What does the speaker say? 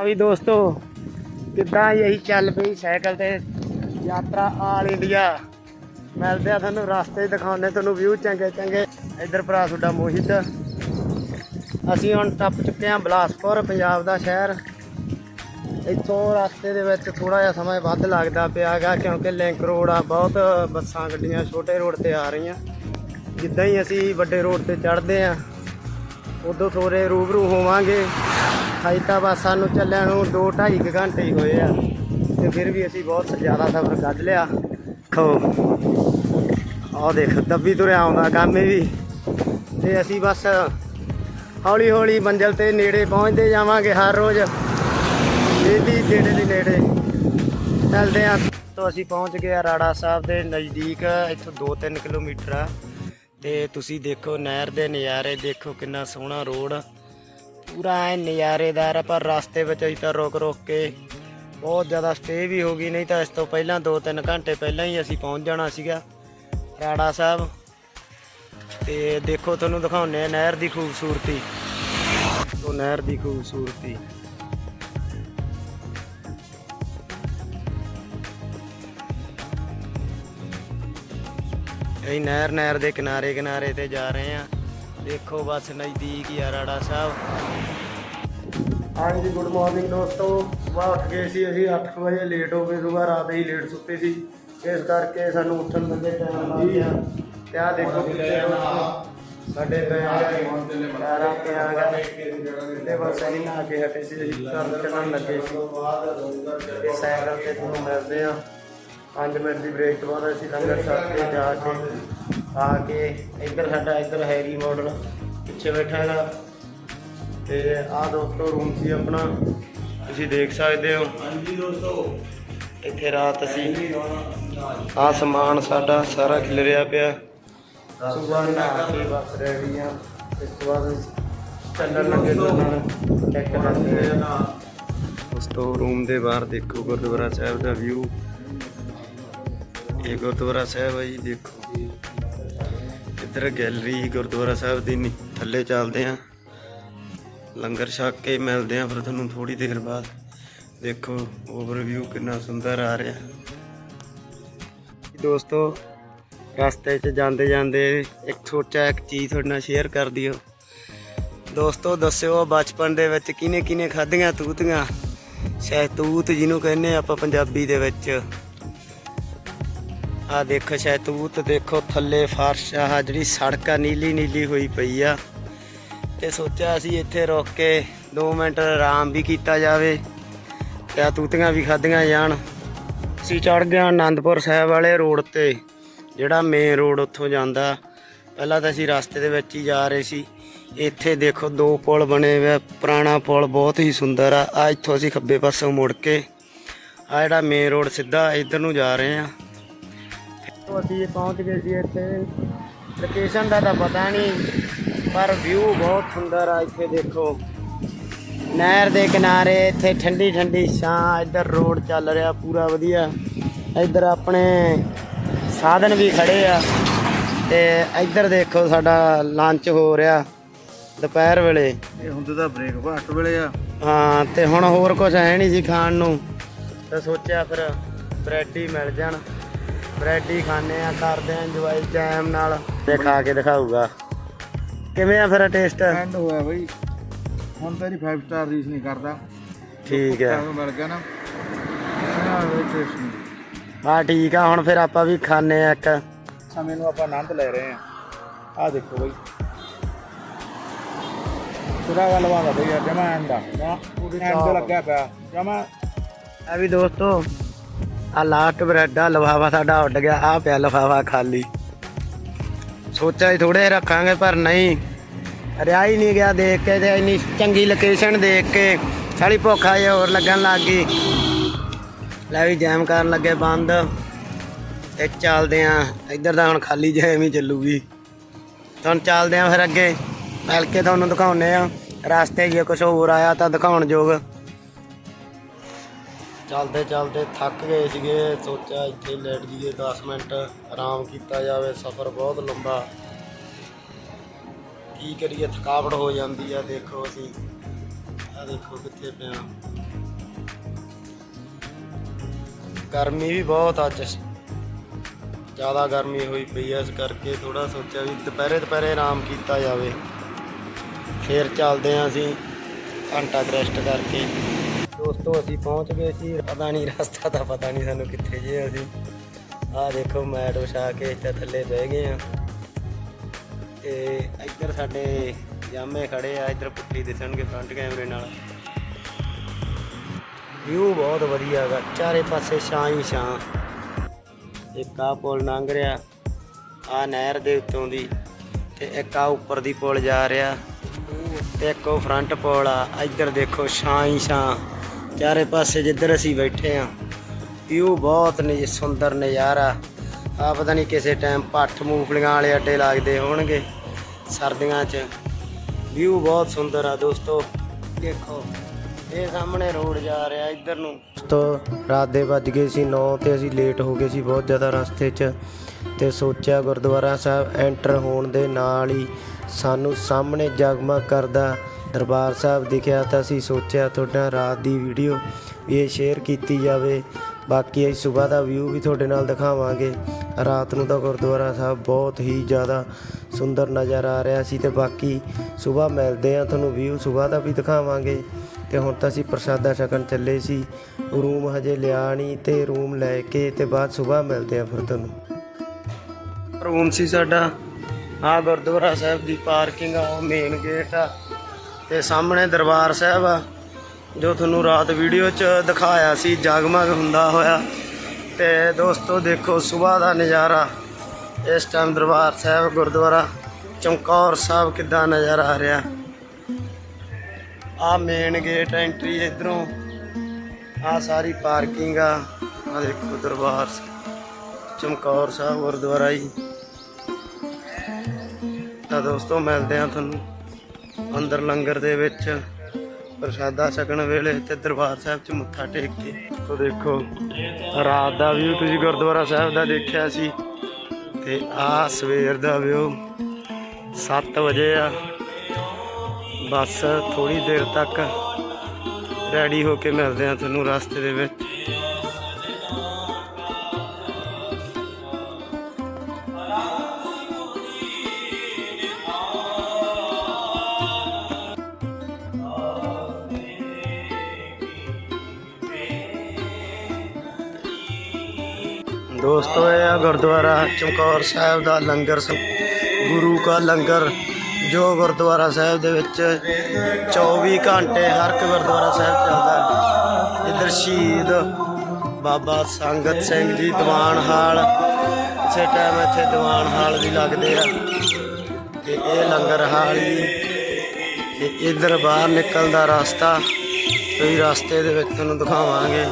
ਆ ਵੀ ਦੋਸਤੋ, ਕਿੱਦਾਂ ਇਹੀ ਚੱਲ ਪਈ ਸਾਈਕਲ ਤੇ ਯਾਤਰਾ ਆਲ ਇੰਡੀਆ। ਮਿਲਦੇ ਆ ਤੁਹਾਨੂੰ, ਰਸਤੇ 'ਚ ਦਿਖਾਉਂਦੇ ਤੁਹਾਨੂੰ ਵਿਊ ਚੰਗੇ ਚੰਗੇ। ਇੱਧਰ ਭਰਾ ਤੁਹਾਡਾ ਮੋਹਿਤ। ਅਸੀਂ ਹੁਣ ਟੱਪ ਚੁੱਕੇ ਹਾਂ ਬਲਾਸਪੁਰ, ਪੰਜਾਬ ਦਾ ਸ਼ਹਿਰ। ਇੱਥੋਂ ਰਸਤੇ ਦੇ ਵਿੱਚ ਥੋੜਾ ਜਿਹਾ ਸਮਾਂ ਵੱਧ ਲੱਗਦਾ ਪਿਆਗਾ ਕਿਉਂਕਿ ਲਿੰਕ ਰੋਡ ਆ, ਬਹੁਤ ਬੱਸਾਂ, ਗੱਡੀਆਂ ਛੋਟੇ ਰੋਡ ਤੇ ਆ ਰਹੀਆਂ। ਜਿੱਦਾਂ ਹੀ ਅਸੀਂ ਵੱਡੇ ਰੋਡ ਤੇ ਚੜ੍ਹਦੇ ਆ ਉਦੋਂ ਥੋੜੇ ਰੂਬਰੂ ਹੋਵਾਂਗੇ। ਹਾਈ ਤਾਂ ਬਸ ਸਾਨੂੰ ਚੱਲਿਆਂ ਨੂੰ 2 2.5 ਘੰਟੇ ਹੀ ਹੋਏ ਆ। ਤੇ ਫਿਰ ਵੀ ਅਸੀਂ ਬਹੁਤ ਜ਼ਿਆਦਾ ਸਫ਼ਰ ਕੱਢ ਲਿਆ। ਖੋ। ਆਹ ਦੇਖ, ਦੱਬੀ ਤੁਰਿਆ ਆਉਂਦਾ ਕੰਮ ਇਹ ਵੀ। ਤੇ ਅਸੀਂ ਬਸ ਹੌਲੀ ਹੌਲੀ ਮੰਜ਼ਿਲ ਤੇ ਨੇੜੇ ਪਹੁੰਚਦੇ ਜਾਵਾਂਗੇ ਹਰ ਰੋਜ਼। ਡੇਲੀ ਨੇੜੇ ਦੇ ਨੇੜੇ। ਚੱਲਦੇ ਆ। ਤੋਂ ਅਸੀਂ ਪਹੁੰਚ ਗਏ ਆ ਰਾੜਾ ਸਾਹਿਬ ਦੇ ਨਜ਼ਦੀਕ, ਇੱਥੋਂ 2-3 ਕਿਲੋਮੀਟਰ ਆ। ਤੇ ਤੁਸੀਂ ਦੇਖੋ ਨਹਿਰ ਦੇ ਨਜ਼ਾਰੇ, ਦੇਖੋ ਕਿੰਨਾ ਸੋਹਣਾ ਰੋਡ। ਪੂਰਾ ਐ ਨਜ਼ਾਰੇਦਾਰ ਆ ਪਰ ਰਸਤੇ ਵਿੱਚ ਅਸੀਂ ਤਾਂ ਰੁਕ ਰੁਕ ਕੇ ਬਹੁਤ ਜ਼ਿਆਦਾ ਸਟੇ ਵੀ ਹੋ ਗਈ, ਨਹੀਂ ਤਾਂ ਇਸ ਤੋਂ ਪਹਿਲਾਂ 2-3 ਘੰਟੇ ਪਹਿਲਾਂ ਹੀ ਅਸੀਂ ਪਹੁੰਚ ਜਾਣਾ ਸੀਗਾ ਰਾੜਾ ਸਾਹਿਬ। ਤੇ ਦੇਖੋ ਤੁਹਾਨੂੰ ਦਿਖਾਉਂਦੇ ਆ ਨਹਿਰ ਦੀ ਖੂਬਸੂਰਤੀ। ਉਹ ਨਹਿਰ ਦੀ ਖੂਬਸੂਰਤੀ। ਅਸੀਂ ਨਹਿਰ ਨਹਿਰ ਦੇ ਕਿਨਾਰੇ ਕਿਨਾਰੇ ਤੇ ਜਾ ਰਹੇ ਆ ਦੇਖੋ ਬਸ ਨਜ਼ਦੀਕ ਹੀ ਆ ਰਾੜਾ ਸਾਹਿਬ। ਹਾਂਜੀ ਗੁੱਡ ਮਾਰਨਿੰਗ ਦੋਸਤੋ। ਸਵੇਰ ਉੱਠ ਗਏ ਸੀ ਅਸੀਂ 8 ਵਜੇ ਲੇਟ ਹੋ ਗਏ ਸਵੇਰ, ਰਾਤ ਹੀ ਲੇਟ ਸੁੱਤੇ ਸੀ। ਇਸ ਕਰਕੇ ਸਾਨੂੰ ਉੱਠਣ ਲੱਗੇ ਟਾਈਮ ਲੱਗ ਗਿਆ। ਤੇ ਆਹ ਦੇਖੋ ਸਾਡੇ ਪੈਰਾਂ ਤੇ ਆ ਗਏ। ਤੇ ਬਸ ਅਸੀਂ ਨਹਾ ਕੇ ਹਟੇ ਸੀ। ਅਸੀਂ ਘਰ ਚੱਲਣ ਲੱਗੇ ਸੀ। ਤੇ ਸਾਈਕਲ ਤੇ ਤੁਹਾਨੂੰ ਮਿਲਦੇ ਆ 5 ਮਿੰਟ ਦੀ ਬ੍ਰੇਕ ਤੋਂ ਬਾਅਦ ਅਸੀਂ ਲੰਗਰ ਛੱਡ ਕੇ ਜਾ ਕੇ ਆ ਕੇ ਇੱਧਰ ਸਾਡਾ ਇੱਧਰ ਹੈਰੀ ਮਾਡਲ ਪਿੱਛੇ ਬੈਠਾ ਹੈਗਾ। ਤੇ ਆਹ ਦੋਸਤੋ ਰੂਮ ਸੀ ਆਪਣਾ। ਤੁਸੀਂ ਦੇਖ ਸਕਦੇ ਹੋ। ਹਾਂਜੀ ਦੋਸਤੋ। ਇੱਥੇ ਰਾਤ ਅਸੀਂ ਆਹ ਸਮਾਨ ਸਾਡਾ ਸਾਰਾ ਖਿਲਰਿਆ ਪਿਆ। ਸੁਬਾਹ ਨਹਾ ਕੇ ਬਸ ਰੈਡੀ ਆ। ਇਸ ਤੋਂ ਬਾਅਦ ਚੱਲਣ ਲੱਗੇ ਦੋਨਾਂ ਚੈੱਕ ਕਰਦੇ ਆ ਦੋਸਤੋ ਰੂਮ ਦੇ ਬਾਹਰ ਦੇਖੋ ਗੁਰਦੁਆਰਾ ਸਾਹਿਬ ਦਾ ਵਿਊ ਇਹ ਗੁਰਦੁਆਰਾ ਸਾਹਿਬ ਹੈ ਜੀ ਦੇਖੋ। ਇੱਧਰ ਗੈਲਰੀ ਗੁਰਦੁਆਰਾ ਸਾਹਿਬ ਦੀ ਥੱਲੇ ਚੱਲਦੇ ਆ। ਲੰਗਰ ਛਕ ਕੇ ਮਿਲਦੇ ਆ ਫਿਰ ਤੁਹਾਨੂੰ ਥੋੜੀ ਦੇਰ ਬਾਅਦ। ਦੇਖੋ ਓਵਰਵਿਊ ਕਿੰਨਾ ਸੁੰਦਰ ਆ ਰਿਹਾ। ਦੋਸਤੋ, ਰਸਤੇ 'ਚ ਜਾਂਦੇ ਜਾਂਦੇ ਇੱਕ ਛੋਟਾ ਇੱਕ ਚੀਜ਼ ਤੁਹਾਡੇ ਨਾਲ ਸ਼ੇਅਰ ਕਰ ਦਿਓ। ਦੋਸਤੋ, ਦੱਸਿਓ ਬਚਪਨ ਦੇ ਵਿੱਚ ਕਿਨੇ ਕਿਨੇ ਖਾਧੀਆਂ ਤੂਤੀਆਂ? ਸ਼ਹਿਤੂਤ ਜਿਹਨੂੰ ਕਹਿੰਦੇ ਆਪਾਂ ਪੰਜਾਬੀ ਦੇ ਵਿੱਚ। ਆ ਦੇਖੋ ਸ਼ਹਿਤੂਤ ਦੇਖੋ ਥੱਲੇ ਫਰਸ਼ ਆ ਜਿਹੜੀ ਸੜਕ ਆ, ਨੀਲੀ ਨੀਲੀ ਹੋਈ ਪਈ ਆ। ਤੇ ਸੋਚਿਆ ਅਸੀਂ ਇੱਥੇ ਰੁਕ ਕੇ 2 ਮਿੰਟ ਆਰਾਮ ਵੀ ਕੀਤਾ ਜਾਵੇ ਤੇ ਆ ਤੂਤੀਆਂ ਵੀ ਖਾਧੀਆਂ ਜਾਣ। ਅਸੀਂ ਚੜ ਗਏ ਆਨੰਦਪੁਰ ਸਾਹਿਬ ਵਾਲੇ ਰੋਡ ਤੇ, ਜਿਹੜਾ ਮੇਨ ਰੋਡ ਉੱਥੋਂ ਜਾਂਦਾ। ਪਹਿਲਾਂ ਤਾਂ ਅਸੀਂ ਰਸਤੇ ਦੇ ਵਿੱਚ ਹੀ ਜਾ ਰਹੇ ਸੀ। ਇੱਥੇ ਦੇਖੋ ਦੋ ਪੁਲ ਬਣੇ ਹੋਏ ਪੁਰਾਣਾ ਪੁਲ ਬਹੁਤ ਹੀ ਸੁੰਦਰ ਆ। ਆ ਇੱਥੋਂ ਅਸੀਂ ਖੱਬੇ ਪਾਸੋਂ ਮੁੜ ਕੇ, ਆ ਜਿਹੜਾ ਮੇਨ ਰੋਡ ਸਿੱਧਾ ਇੱਧਰ ਨੂੰ ਜਾ ਰਹੇ ਆ ਤੋਂ ਅਸੀਂ ਪਹੁੰਚ ਗਏ ਸੀ ਇੱਥੇ। ਲੋਕੇਸ਼ਨ ਦਾ ਤਾਂ ਪਤਾ ਨਹੀਂ ਪਰ ਵਿਊ ਬਹੁਤ ਸੁੰਦਰ ਆ ਇੱਥੇ ਦੇਖੋ। ਨਹਿਰ ਦੇ ਕਿਨਾਰੇ ਇੱਥੇ ਠੰਡੀ ਠੰਡੀ ਛਾਂ ਇੱਧਰ ਰੋਡ ਚੱਲ ਰਿਹਾ ਪੂਰਾ ਵਧੀਆ। ਇੱਧਰ ਆਪਣੇ ਸਾਧਨ ਵੀ ਖੜੇ ਆ। ਤੇ ਇੱਧਰ ਦੇਖੋ ਸਾਡਾ ਲੰਚ ਹੋ ਰਿਹਾ ਦੁਪਹਿਰ ਵੇਲੇ। ਇਹ ਹੁੰਦੇ ਤਾਂ ਬ੍ਰੇਕਫਾਸਟ ਵੇਲੇ ਆ। ਹਾਂ ਤੇ ਹੁਣ ਹੋਰ ਕੁਝ ਹੈ ਨਹੀਂ ਸੀ ਖਾਣ ਨੂੰ। ਤਾਂ ਸੋਚਿਆ ਫਿਰ ਬ੍ਰੈਡ ਹੀ ਮਿਲ ਜਾਣ। ਬ੍ਰੈਡ ਹੀ ਖਾਣੇ ਆ ਕਰਦੇ ਆ ਇੰਜੋਏ ਜੈਮ ਨਾਲ। ਤੇ ਖਾ ਕੇ ਦਿਖਾਊਗਾ। ਕਿਵੇਂ ਆ ਫਿਰ ਟੇਸਟ ਐਂਡ ਹੋਇਆ ਬਈ। ਹੁਣ ਤਾਂ ਨਹੀਂ 5 ਸਟਾਰ ਰੀਸ ਨਹੀਂ ਕਰਦਾ। ਠੀਕ ਹੈ। ਟਾਈਮ ਮਿਲ ਗਿਆ ਨਾ। ਹਾਂ ਠੀਕ ਆ ਹੁਣ ਫਿਰ ਆਪਾਂ ਵੀ ਖਾਣੇ ਆ ਇੱਕ। ਸਮੇਂ ਨੂੰ ਆਪਾਂ ਆਨੰਦ ਲੈ ਰਹੇ ਆ। ਆ ਦੇਖੋ ਬਈ। ਸੁਰਾ ਗੱਲ ਵਾਲਾ ਬਈ ਜਮਾ ਐਂਦਾ ਪੂਰੀ ਐਂਡ ਲੱਗਿਆ ਪਿਆ। ਜਮਾ। ਆ ਵੀ ਦੋਸਤੋ ਆ ਲਾਸਟ ਬ੍ਰੈਡ ਆ, ਲਫਾਫਾ ਸਾਡਾ ਉੱਡ ਗਿਆ ਆ ਪਿਆ ਲਫਾਫਾ ਖਾਲੀ। ਸੋਚਿਆ ਸੀ ਥੋੜੇ ਰੱਖਾਂਗੇ, ਪਰ ਨਹੀਂ। ਰਿਆ ਹੀ ਨਹੀਂ ਗਿਆ ਦੇਖ ਕੇ, ਤੇ ਇੰਨੀ ਚੰਗੀ ਲੋਕੇਸ਼ਨ ਦੇਖ ਕੇ, ਸਾਲੀ ਭੁੱਖਾ ਜਿਹਾ ਹੋਰ ਲੱਗਣ ਲੱਗ ਗਈ। ਲੈ ਵੀ ਜੈਮ ਕਰਨ ਲੱਗੇ ਬੰਦ। ਤੇ ਚੱਲਦੇ ਆ, ਇੱਧਰ ਦਾ ਹੁਣ ਖਾਲੀ ਜੈਮ ਹੀ ਚੱਲੂਗੀ। ਤੁਹਾਨੂੰ ਚੱਲਦੇ ਆ ਫਿਰ ਅੱਗੇ। ਮਿਲ ਕੇ ਤੁਹਾਨੂੰ ਦਿਖਾਉਨੇ ਆ। ਰਸਤੇ ਜੇ ਕੁਝ ਹੋਰ ਆਇਆ ਤਾਂ ਦਿਖਾਉਣ ਯੋਗ। ਚਲਦੇ ਚਲਦੇ ਥੱਕ ਗਏ ਸੀਗੇ, ਸੋਚਿਆ ਇੱਥੇ ਲੈਟ ਜੀਏ 10 ਮਿੰਟ ਆਰਾਮ ਕੀਤਾ ਜਾਵੇ, ਸਫ਼ਰ ਬਹੁਤ ਲੰਬਾ। ਕੀ ਕਰੀਏ, ਥਕਾਵਟ ਹੋ ਜਾਂਦੀ ਆ, ਦੇਖੋ ਅਸੀਂ। ਆ ਦੇਖੋ ਕਿੱਥੇ ਪਿਆ ਗਰਮੀ ਵੀ ਬਹੁਤ ਅੱਜ। ਜ਼ਿਆਦਾ ਗਰਮੀ ਹੋਈ ਪਈ ਐ ਇਸ ਕਰਕੇ ਥੋੜਾ ਸੋਚਿਆ ਵੀ ਦੁਪਹਿਰੇ ਦੁਪਹਿਰੇ ਆਰਾਮ ਕੀਤਾ ਜਾਵੇ। ਫੇਰ ਚੱਲਦੇ ਆਂ ਅਸੀਂ, ਘੰਟਾ ਰੈਸਟ ਕਰਕੇ। ਦੋਸਤੋ ਅਸੀਂ ਪਹੁੰਚ ਗਏ ਸੀ। ਪਤਾ ਨਹੀਂ ਰਸਤਾ ਤਾਂ ਪਤਾ ਨਹੀਂ ਸਾਨੂੰ ਕਿੱਥੇ ਜੇ ਅਸੀਂ। ਆਹ ਦੇਖੋ ਮੈਟ ਵਿਛਾ ਕੇ ਇੱਥੇ ਥੱਲੇ ਬਹਿ ਗਏ ਆ। ਤੇ ਇੱਧਰ ਸਾਡੇ ਜਾਮੇ ਖੜੇ ਆ, ਇੱਧਰ ਪੁੱਠੀ ਦਿਸਣਗੇ ਫਰੰਟ ਕੈਮਰੇ ਨਾਲ। ਵਿਊ ਬਹੁਤ ਵਧੀਆ ਹੈਗਾ, ਚਾਰੇ ਪਾਸੇ ਛਾਂ ਹੀ ਛਾਂ। ਇੱਕ ਆ ਪੁਲ ਲੰਘ ਰਿਹਾ ਆ ਨਹਿਰ ਦੇ ਉੱਤੋਂ ਦੀ ਤੇ ਇੱਕ ਆ ਉੱਪਰ ਦੀ ਪੁਲ ਜਾ ਰਿਹਾ। ਤੇ ਇੱਕ ਉਹ ਫਰੰਟ ਪੁਲ ਆ, ਇੱਧਰ ਦੇਖੋ ਛਾਂ ਹੀ ਛਾਂ। ਚਾਰੇ ਪਾਸੇ ਜਿੱਧਰ ਅਸੀਂ ਬੈਠੇ ਆ ਵਿਊ ਬਹੁਤ ਨੇ ਸੁੰਦਰ ਨਜ਼ਾਰਾ। ਆ ਪਤਾ ਨਹੀਂ ਕਿਸੇ ਟਾਈਮ ਪੱਠ ਮੂੰਗਫਲੀਆਂ ਵਾਲੇ ਅੱਡੇ ਲੱਗਦੇ ਹੋਣਗੇ ਸਰਦੀਆਂ 'ਚ। ਵਿਊ ਬਹੁਤ ਸੁੰਦਰ ਆ ਦੋਸਤੋ, ਦੇਖੋ, ਇਹ ਸਾਹਮਣੇ ਰੋਡ ਜਾ ਰਿਹਾ ਇੱਧਰ ਨੂੰ। ਦੋਸਤੋ, ਰਾਤ ਦੇ ਵੱਜ ਗਏ ਸੀ 9 ਤੇ ਅਸੀਂ ਲੇਟ ਹੋ ਗਏ ਸੀ ਬਹੁਤ ਜ਼ਿਆਦਾ ਰਸਤੇ 'ਚ ਤੇ ਸੋਚਿਆ ਗੁਰਦੁਆਰਾ ਸਾਹਿਬ ਐਂਟਰ ਹੋਣ ਦੇ ਨਾਲ ਹੀ ਸਾਨੂੰ ਸਾਹਮਣੇ ਜਗਮਗ ਕਰਦਾ ਦਰਬਾਰ ਸਾਹਿਬ ਦਿਖਿਆ ਤਾਂ ਅਸੀਂ ਸੋਚਿਆ ਤੁਹਾਡਾ ਰਾਤ ਦੀ ਵੀਡੀਓ ਇਹ ਸ਼ੇਅਰ ਕੀਤੀ ਜਾਵੇ। ਬਾਕੀ ਅਸੀਂ ਸਵੇਰ ਦਾ ਵਿਊ ਵੀ ਤੁਹਾਡੇ ਨਾਲ ਦਿਖਾਵਾਂਗੇ। ਰਾਤ ਨੂੰ ਤਾਂ ਗੁਰਦੁਆਰਾ ਸਾਹਿਬ ਬਹੁਤ ਹੀ ਜ਼ਿਆਦਾ ਸੁੰਦਰ ਨਜ਼ਰ ਆ ਰਿਹਾ ਸੀ ਤੇ ਬਾਕੀ ਸਵੇਰ ਮਿਲਦੇ ਆ ਤੁਹਾਨੂੰ ਵਿਊ ਸਵੇਰ ਦਾ ਵੀ ਦਿਖਾਵਾਂਗੇ। ਤੇ ਹੁਣ ਤਾਂ ਅਸੀਂ ਪ੍ਰਸ਼ਾਦਾ ਛਕਣ ਚੱਲੇ ਸੀ। ਰੂਮ ਹਜੇ ਲਿਆ ਨਹੀਂ ਤੇ ਰੂਮ ਲੈ ਕੇ ਤੇ ਬਾਅਦ ਸਵੇਰ ਮਿਲਦੇ ਆ ਫਿਰ ਤੁਹਾਨੂੰ। ਰੂਮ ਸੀ ਸਾਡਾ। ਆ ਗੁਰਦੁਆਰਾ ਸਾਹਿਬ ਦੀ ਪਾਰਕਿੰਗ ਆ, ਉਹ ਮੇਨ ਗੇਟ ਆ। ਤੇ ਸਾਹਮਣੇ ਦਰਬਾਰ ਸਾਹਿਬ ਆ, ਜੋ ਤੁਹਾਨੂੰ ਰਾਤ ਵੀਡੀਓ 'ਚ ਦਿਖਾਇਆ ਸੀ, ਜਗਮਗ ਹੁੰਦਾ ਹੋਇਆ। ਤੇ ਦੋਸਤੋ, ਦੇਖੋ ਸਵੇਰ ਦਾ ਨਜ਼ਾਰਾ। ਇਸ ਟਾਈਮ ਦਰਬਾਰ ਸਾਹਿਬ ਗੁਰਦੁਆਰਾ, ਚਮਕੌਰ ਸਾਹਿਬ ਕਿੱਦਾਂ ਨਜ਼ਰ ਆ ਰਿਹਾ। ਆ ਮੇਨ ਗੇਟ ਐਂਟਰੀ ਇਧਰੋਂ। ਆ ਸਾਰੀ ਪਾਰਕਿੰਗ ਆ। ਆ ਦੇਖੋ ਦਰਬਾਰ ਚਮਕੌਰ ਸਾਹਿਬ ਗੁਰਦੁਆਰਾ ਜੀ। ਤਾਂ ਦੋਸਤੋ, ਮਿਲਦੇ ਆ ਤੁਹਾਨੂੰ। ਅੰਦਰ ਲੰਗਰ ਦੇ ਵਿੱਚ ਪ੍ਰਸ਼ਾਦਾ ਛਕਣ ਵੇਲੇ ਤੇ ਦਰਬਾਰ ਸਾਹਿਬ 'ਚ ਮੱਥਾ ਟੇਕ ਕੇ। ਤੋ ਦੇਖੋ, ਰਾਤ ਦਾ ਵਿਊ ਤੁਸੀਂ ਗੁਰਦੁਆਰਾ ਸਾਹਿਬ ਦਾ ਦੇਖਿਆ ਸੀ। ਤੇ ਆ ਸਵੇਰ ਦਾ ਵਿਊ 7 ਵਜੇ ਆ। ਬਸ ਥੋੜੀ ਦੇਰ ਤੱਕ ਰੈਡੀ ਹੋ ਕੇ ਮਿਲਦੇ ਆ ਤੁਹਾਨੂੰ ਰਸਤੇ ਦੇ ਵਿੱਚ। ਦੋਸਤੋ ਇਹ ਆ ਗੁਰਦੁਆਰਾ ਚਮਕੌਰ ਸਾਹਿਬ ਦਾ ਲੰਗਰ ਸ- ਗੁਰੂ ਕਾ ਲੰਗਰ, ਜੋ ਗੁਰਦੁਆਰਾ ਸਾਹਿਬ ਦੇ ਵਿੱਚ 24 ਘੰਟੇ ਹਰ ਇੱਕ ਗੁਰਦੁਆਰਾ ਸਾਹਿਬ ਚੱਲਦਾ ਹੈ। ਇਧਰ ਸ਼ਹੀਦ ਬਾਬਾ ਸੰਗਤ ਸਿੰਘ ਜੀ, ਦੀਵਾਨ ਹਾਲ। ਇਸੇ ਟਾਈਮ ਇੱਥੇ ਦੀਵਾਨ ਹਾਲ ਵੀ ਲੱਗਦੇ ਆ। ਤੇ ਇਹ ਲੰਗਰ ਹਾਲ ਜੀ ਤੇ ਇਧਰ ਬਾਹਰ ਨਿਕਲਣ ਦਾ ਰਸਤਾ ਕੋਈ ਰਸਤੇ ਦੇ ਵਿੱਚ ਤੁਹਾਨੂੰ ਦਿਖਾਵਾਂਗੇ।